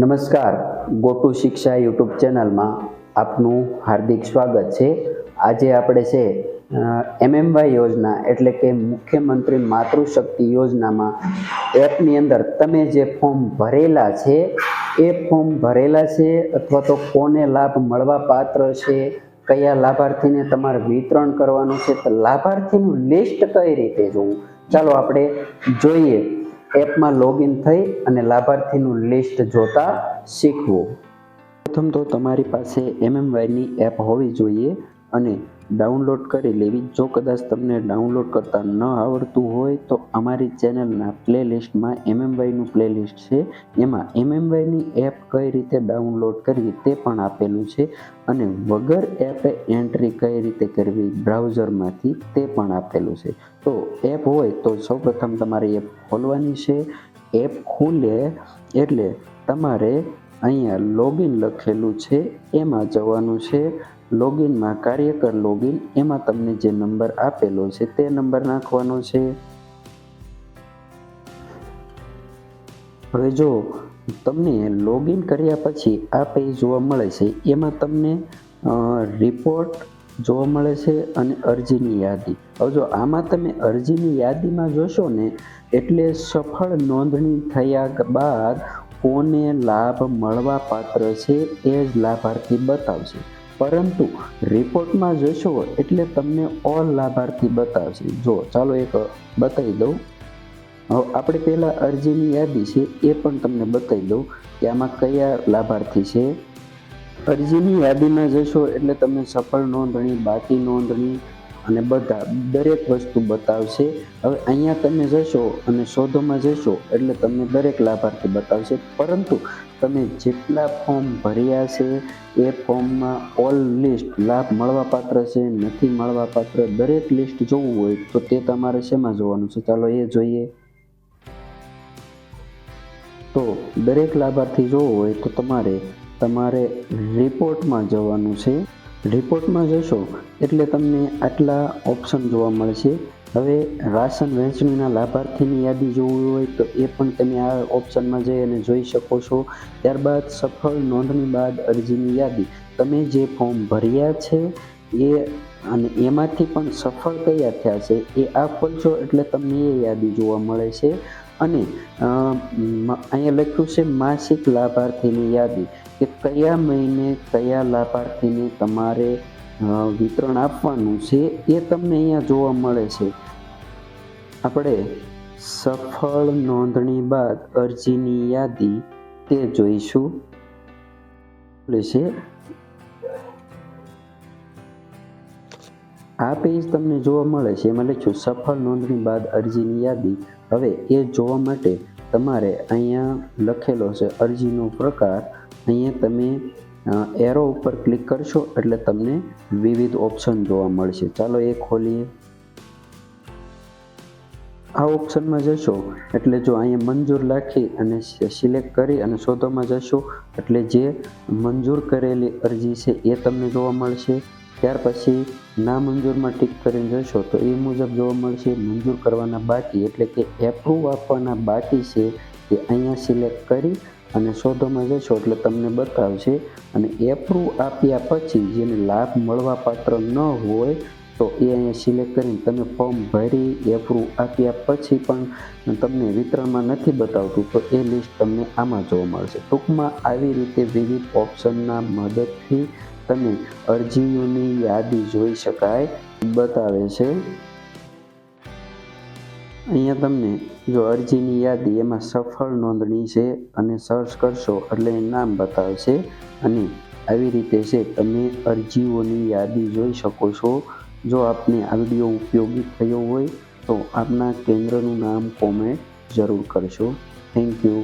નમસ્કાર, ગોટુ શિક્ષા યુટ્યુબ ચેનલમાં આપનું હાર્દિક સ્વાગત છે. આજે આપણે છે એમએમવાય યોજના એટલે કે મુખ્યમંત્રી માતૃશક્તિ યોજનામાં એપની અંદર તમે જે ફોર્મ ભરેલા છે, એ ફોર્મ ભરેલા છે અથવા તો કોને લાભ મળવા પાત્ર છે, કયા લાભાર્થીને તમારે વિતરણ કરવાનું છે, તો લાભાર્થીનું લિસ્ટ કઈ રીતે જોવું? ચાલો આપણે જોઈએ. એપમાં લોગિન થઈ અને લાભાર્થીનું લિસ્ટ જોતા શીખવું. પ્રથમ તો તમારી પાસે એમએમવાયની એપ હોવી જોઈએ અને ડાઉનલોડ કરી લેવી. જો કદાચ તમને ડાઉનલોડ કરતા ન આવડતું હોય, તો અમારી ચેનલના પ્લેલિસ્ટમાં એમએમવાયનું પ્લેલિસ્ટ છે. એમાં એમએમવાયની એપ કઈ રીતે ડાઉનલોડ કરવી તે પણ આપેલું છે અને વગર એપે એન્ટ્રી કઈ રીતે કરવી બ્રાઉઝરમાંથી તે પણ આપેલું છે. તો એપ હોય તો સૌપ્રથમ તમારે એપ ખોલવાની છે. એપ ખુલે એટલે તમારે અહીંયા લોગિન લખેલું છે. એમાં જવાનું છે. લોગિનમાં કાર્યકર લોગિન, એમાં તમને જે નંબર આપેલો છે તે નંબર નાખવાનો છે. હવે જો તમને લોગિન કર્યા પછી આ પેજ જોવા મળે છે, એમાં તમને રિપોર્ટ જોવા મળે છે અને અરજીની યાદી. હવે જો આમાં તમે અરજીની યાદીમાં જોશો ને, એટલે સફળ નોંધણી થયા બાદ કોને લાભ મળવા પાત્ર છે એ જ લાભાર્થી બતાવશે. પરંતુ રિપોર્ટમાં જોશો એટલે તમને ઓલ લાભાર્થી બતાવશે. જો, ચાલો એક બતાવી દઉં. હવે આપણે પહેલાં અરજીની યાદી છે, એ પણ તમને બતાવી દઉં કે આમાં કયા લાભાર્થી છે. અરજીની યાદીમાં જશો એટલે તમને સફળ નોંધણી, બાકી નોંધણી અને બધા દરેક વસ્તુ બતાવશે. હવે અહીંયા તમે જશો અને શોધોમાં જશો એટલે તમને દરેક લાભાર્થી બતાવશે. પરંતુ તમે જેટલા ફોર્મ ભર્યા છે, એ ફોર્મમાં ઓલ લિસ્ટ લાભ મળવાપાત્ર છે, નથી મળવાપાત્ર, દરેક લિસ્ટ જોવું હોય તો તે તમારે શેમાં જોવાનું છે? ચાલો એ જોઈએ. તો દરેક લાભાર્થી જોવો હોય તો તમારે તમારે રિપોર્ટમાં જવાનું છે. રિપોર્ટમાં જશો, એટલે તમને આટલા ઓપ્શન જોવા મળશે. હવે રાશન વહેંચણીના લાભાર્થીની યાદી જોવી હોય તો એ પણ તમે આ ઓપ્શનમાં જઈ અને જોઈ શકો છો. ત્યારબાદ સફળ નોંધણી બાદ અરજીની યાદી. તમે જે ફોર્મ ભર્યા છે એ અને એમાંથી પણ સફળ કયા થયા છે એ આ ખોલશો એટલે તમને એ યાદી જોવા મળે છે. અને અહીંયા લખ્યું છે માસિક લાભાર્થીની યાદી. કે કયા મહિને કયા લાભાર્થીને તમારે વિતરણ આપવાનું છે એ તમને અહીંયા જોવા મળે છે. આપણે સફળ નોંધણી બાદ અરજીની યાદી તે જોઈશું. છે. આ પેજ તમને જોવા મળે છે. એમાં લખ્યું, સફળ નોંધણી બાદ અરજીની યાદી. હવે એ જોવા માટે તમારે અહીંયા લખેલો છે અરજીનો પ્રકાર. અહીંયા તમે એરો ઉપર ક્લિક કરશો એટલે તમને વિવિધ ઓપ્શન જોવા મળશે. ચાલો એ ખોલીએ. આ ઓપ્શનમાં જશો એટલે જો અહીંયા મંજૂર લખી અને સિલેક્ટ કરી અને શોધોમાં જશો એટલે જે મંજૂર કરેલી અરજી છે એ તમને જોવા મળશે. ત્યાર પછી ના મંજૂરમાં ટીક કરીને જશો તો એ મુજબ જોવા મળશે મંજૂર કરવાના બાકી એટલે કે એપ્રુવ આપવાના બાકી છે એ અહીંયા સિલેક્ટ કરી અને શોધોમાં જશો એટલે તમને બતાવશે અને એપ્રુવ આપ્યા પછી જેને લાભ મળવા પાત્ર ન હોય તો એ અહીંયા સિલેક્ટ કરીને તમે ફોર્મ ભરી એપ્રુવ આપ્યા પછી પણ તમને વિતરણમાં નથી બતાવતું તો એ લિસ્ટ તમને આમાં જોવા મળશે ટૂંકમાં આવી રીતે વિવિધ ઓપ્શનના મદદથી તમે અરજીઓની યાદી જોઈ શકાય બતાવે છે. અહીંયા તમને જો અરજીની યાદી એમાં સફળ નોંધણી છે અને સર્ચ કરશો એટલે નામ બતાવશે અને આવી રીતે છે તમે અરજીઓની યાદી જોઈ શકો છો. જો આપને આ વીડિયો ઉપયોગી થયો હોય તો આપના કેન્દ્રનું નામ કોમેન્ટ જરૂર કરશો. Thank you.